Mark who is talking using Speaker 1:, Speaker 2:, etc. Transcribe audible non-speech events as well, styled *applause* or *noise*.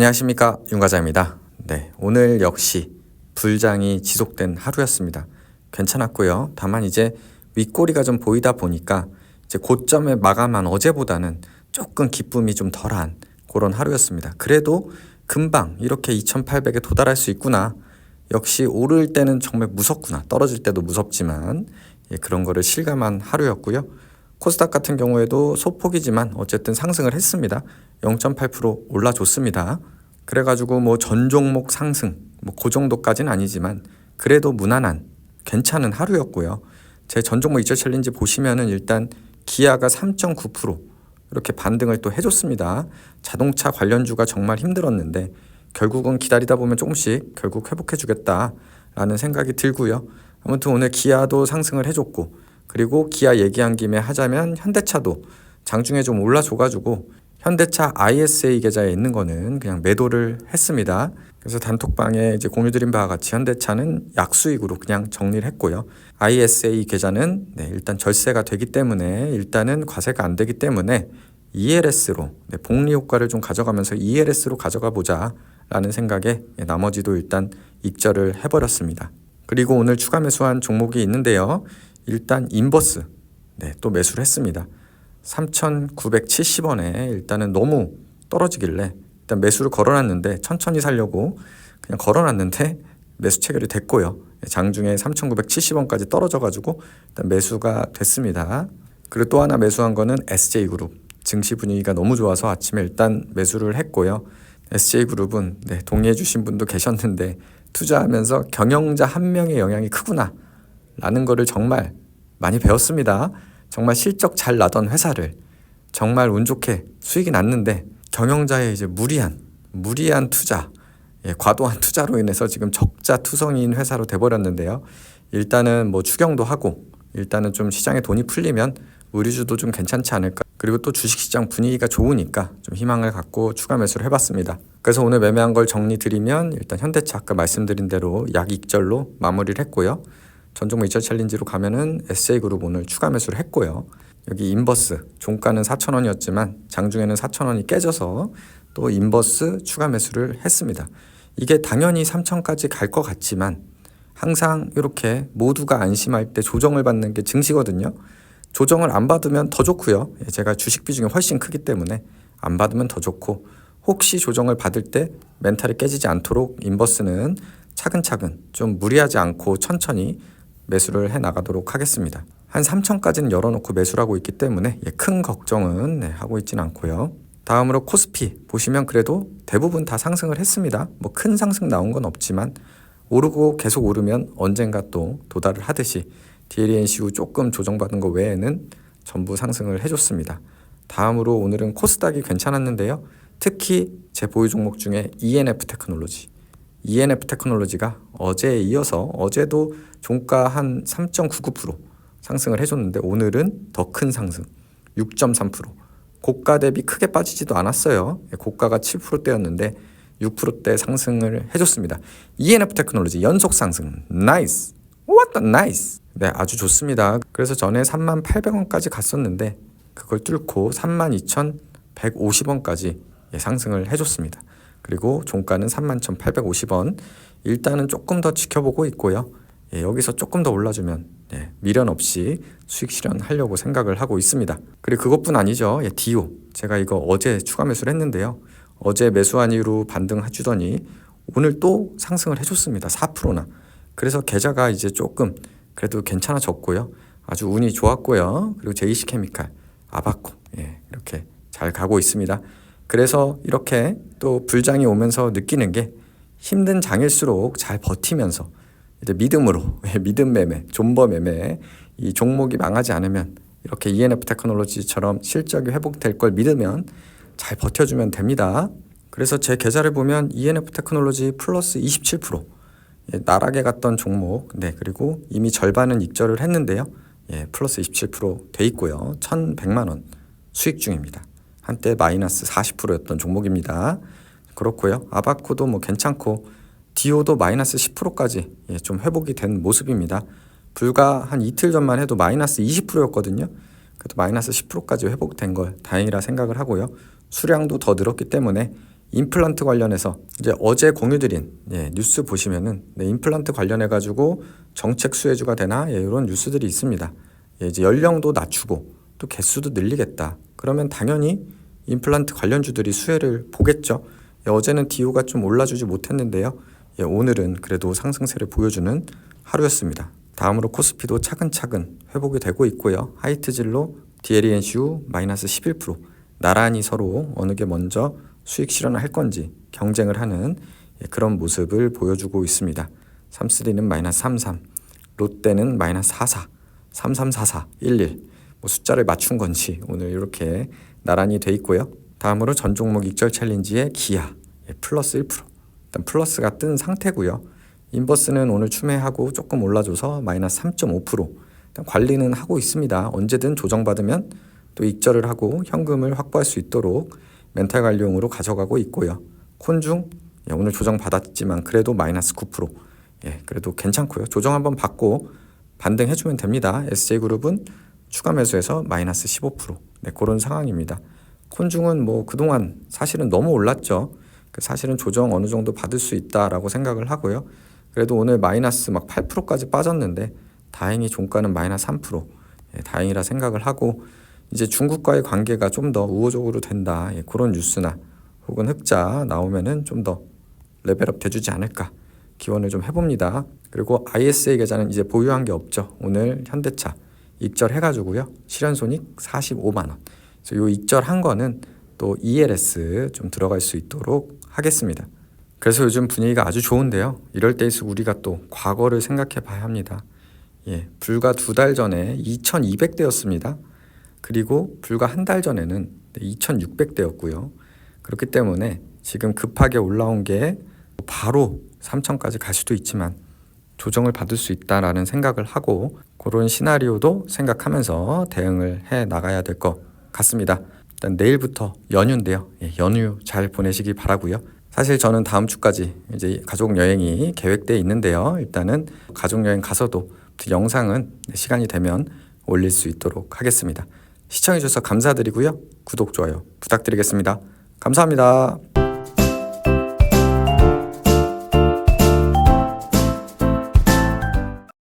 Speaker 1: 안녕하십니까 윤과자입니다. 네, 오늘 역시 불장이 지속된 하루였습니다. 괜찮았고요. 다만 이제 윗꼬리가 좀 보이다 보니까 이제 고점에 마감한 어제보다는 조금 기쁨이 좀 덜한 그런 하루였습니다. 그래도 금방 이렇게 2,800에 도달할 수 있구나. 역시 오를 때는 정말 무섭구나. 떨어질 때도 무섭지만 예, 그런 거를 실감한 하루였고요. 코스닥 같은 경우에도 소폭이지만 어쨌든 상승을 했습니다. 0.8% 올라줬습니다. 그래가지고 뭐 전 종목 상승 뭐 그 정도까지는 아니지만 그래도 무난한 괜찮은 하루였고요. 제 전 종목 이철 챌린지 보시면은 일단 기아가 3.9% 이렇게 반등을 또 해줬습니다. 자동차 관련주가 정말 힘들었는데 결국은 기다리다 보면 조금씩 결국 회복해주겠다라는 생각이 들고요. 아무튼 오늘 기아도 상승을 해줬고 그리고 기아 얘기한 김에 하자면 현대차도 장중에 좀 올라줘가지고 현대차 ISA 계좌에 있는 거는 그냥 매도를 했습니다. 그래서 단톡방에 이제 공유드린 바와 같이 현대차는 약수익으로 그냥 정리를 했고요. ISA 계좌는 네, 일단 절세가 되기 때문에 일단은 과세가 안 되기 때문에 ELS로 네, 복리 효과를 좀 가져가면서 ELS로 가져가 보자라는 생각에 예, 나머지도 일단 익절을 해버렸습니다. 그리고 오늘 추가 매수한 종목이 있는데요. 일단 인버스 네, 또 매수를 했습니다. 3,970원에 일단은 너무 떨어지길래 일단 매수를 걸어놨는데 천천히 살려고 그냥 걸어놨는데 매수 체결이 됐고요. 장중에 3,970원까지 떨어져가지고 일단 매수가 됐습니다. 그리고 또 하나 매수한 거는 SJ그룹 증시 분위기가 너무 좋아서 아침에 일단 매수를 했고요. SJ그룹은 네, 동의해 주신 분도 계셨는데 투자하면서 경영자 한 명의 영향이 크구나 라는 거를 정말 많이 배웠습니다. 정말 실적 잘 나던 회사를 정말 운 좋게 수익이 났는데 경영자의 이제 무리한 무리한 투자, 예, 과도한 *laughs* 투자로 인해서 지금 적자 투성이인 회사로 돼버렸는데요. 일단은 뭐 추경도 하고 일단은 좀 시장에 돈이 풀리면 의류주도 좀 괜찮지 않을까. 그리고 또 주식시장 분위기가 좋으니까 좀 희망을 갖고 추가 매수를 해봤습니다. 그래서 오늘 매매한 걸 정리 드리면 일단 현대차 아까 말씀드린 대로 약 익절로 마무리를 했고요. 전종목 2차 챌린지로 가면은 SJ그룹 오늘 추가 매수를 했고요. 여기 인버스 종가는 4,000원이었지만 장중에는 4,000원이 깨져서 또 인버스 추가 매수를 했습니다. 이게 당연히 3,000까지 갈 것 같지만 항상 이렇게 모두가 안심할 때 조정을 받는 게 증시거든요. 조정을 안 받으면 더 좋고요. 예, 제가 주식 비중이 훨씬 크기 때문에 안 받으면 더 좋고 혹시 조정을 받을 때 멘탈이 깨지지 않도록 인버스는 차근차근 좀 무리하지 않고 천천히 매수를 해 나가도록 하겠습니다. 한 3천까지는 열어놓고 매수를 하고 있기 때문에 예, 큰 걱정은 네, 하고 있지는 않고요. 다음으로 코스피 보시면 그래도 대부분 다 상승을 했습니다. 뭐 큰 상승 나온 건 없지만 오르고 계속 오르면 언젠가 또 도달을 하듯이 DLNCU 조금 조정받은 거 외에는 전부 상승을 해줬습니다. 다음으로 오늘은 코스닥이 괜찮았는데요. 특히 제 보유 종목 중에 ENF 테크놀로지. ENF 테크놀로지가 어제에 이어서 어제도 종가 한 3.99% 상승을 해줬는데 오늘은 더 큰 상승 6.3% 고가 대비 크게 빠지지도 않았어요. 고가가 7%대였는데 6%대 상승을 해줬습니다. ENF 테크놀로지 연속 상승 나이스 what the 네 아주 좋습니다. 그래서 전에 38,800원까지 갔었는데 그걸 뚫고 32,150원까지 예, 상승을 해줬습니다. 그리고 종가는 31,850원. 일단은 조금 더 지켜보고 있고요. 예, 여기서 조금 더 올라주면 예, 미련 없이 수익 실현하려고 생각을 하고 있습니다. 그리고 그것뿐 아니죠. 예, 디오. 제가 이거 어제 추가 매수를 했는데요. 어제 매수한 이후로 반등해주더니 오늘 또 상승을 해줬습니다. 4%나. 그래서 계좌가 이제 조금 그래도 괜찮아졌고요. 아주 운이 좋았고요. 그리고 제이시 케미칼, 아바코 예, 이렇게 잘 가고 있습니다. 그래서 이렇게 또 불장이 오면서 느끼는 게 힘든 장일수록 잘 버티면서 이제 믿음으로 *laughs* 믿음 매매, 존버 매매 이 종목이 망하지 않으면 이렇게 ENF 테크놀로지처럼 실적이 회복될 걸 믿으면 잘 버텨주면 됩니다. 그래서 제 계좌를 보면 ENF 테크놀로지 플러스 27% 예, 나락에 갔던 종목, 네 그리고 이미 절반은 익절을 했는데요. 예, 플러스 27%돼 있고요. 1,100만 원 수익 중입니다. 한때 마이너스 40%였던 종목입니다. 그렇고요. 아바코도 뭐 괜찮고 디오도 마이너스 10%까지 예, 좀 회복이 된 모습입니다. 불과 한 이틀 전만 해도 마이너스 20%였거든요. 그래도 마이너스 10%까지 회복된 걸 다행이라 생각을 하고요. 수량도 더 늘었기 때문에 임플란트 관련해서 이제 어제 공유드린 예, 뉴스 보시면은 네, 임플란트 관련해 가지고 정책 수혜주가 되나 예, 이런 뉴스들이 있습니다. 예, 이제 연령도 낮추고 또 개수도 늘리겠다. 그러면 당연히 임플란트 관련주들이 수혜를 보겠죠. 예, 어제는 디오가 좀 올라주지 못했는데요. 예, 오늘은 그래도 상승세를 보여주는 하루였습니다. 다음으로 코스피도 차근차근 회복이 되고 있고요. 하이트질로 DLENCU 마이너스 11% 나란히 서로 어느 게 먼저 수익 실현을 할 건지 경쟁을 하는 예, 그런 모습을 보여주고 있습니다. 삼스리는 마이너스 33, 롯데는 마이너스 44, 3344, 11. 뭐 숫자를 맞춘 건지 오늘 이렇게 나란히 돼 있고요. 다음으로 전 종목 익절 챌린지의 기아 예, 플러스 1%. 일단 플러스가 뜬 상태고요. 인버스는 오늘 추매하고 조금 올라줘서 마이너스 3.5%. 일단 관리는 하고 있습니다. 언제든 조정받으면 또 익절을 하고 현금을 확보할 수 있도록 멘탈 관리용으로 가져가고 있고요. 콘중 예, 오늘 조정 받았지만 그래도 마이너스 9%. 예, 그래도 괜찮고요. 조정 한번 받고 반등해주면 됩니다. SJ그룹은 추가 매수해서 마이너스 15%. 네, 그런 상황입니다. 콘중은 뭐 그동안 사실은 너무 올랐죠. 그 사실은 조정 어느 정도 받을 수 있다라고 생각을 하고요. 그래도 오늘 마이너스 막 8%까지 빠졌는데 다행히 종가는 마이너스 3%. 예, 다행이라 생각을 하고 이제 중국과의 관계가 좀 더 우호적으로 된다. 예, 그런 뉴스나 혹은 흑자 나오면은 좀 더 레벨업 돼주지 않을까 기원을 좀 해봅니다. 그리고 ISA 계좌는 이제 보유한 게 없죠. 오늘 현대차 익절해가지고요. 실현손익 45만 원. 그래서 요 익절한 거는 또 ELS 좀 들어갈 수 있도록 하겠습니다. 그래서 요즘 분위기가 아주 좋은데요. 이럴 때일수록 우리가 또 과거를 생각해 봐야 합니다. 예, 불과 두 달 전에 2,200대였습니다. 그리고 불과 한 달 전에는 2,600대였고요. 그렇기 때문에 지금 급하게 올라온 게 바로 3,000까지 갈 수도 있지만 조정을 받을 수 있다라는 생각을 하고 그런 시나리오도 생각하면서 대응을 해 나가야 될 것 같습니다. 일단 내일부터 연휴인데요. 예, 연휴 잘 보내시기 바라고요. 사실 저는 다음 주까지 이제 가족 여행이 계획돼 있는데요. 일단은 가족 여행 가서도 영상은 시간이 되면 올릴 수 있도록 하겠습니다. 시청해 주셔서 감사드리고요. 구독, 좋아요 부탁드리겠습니다. 감사합니다.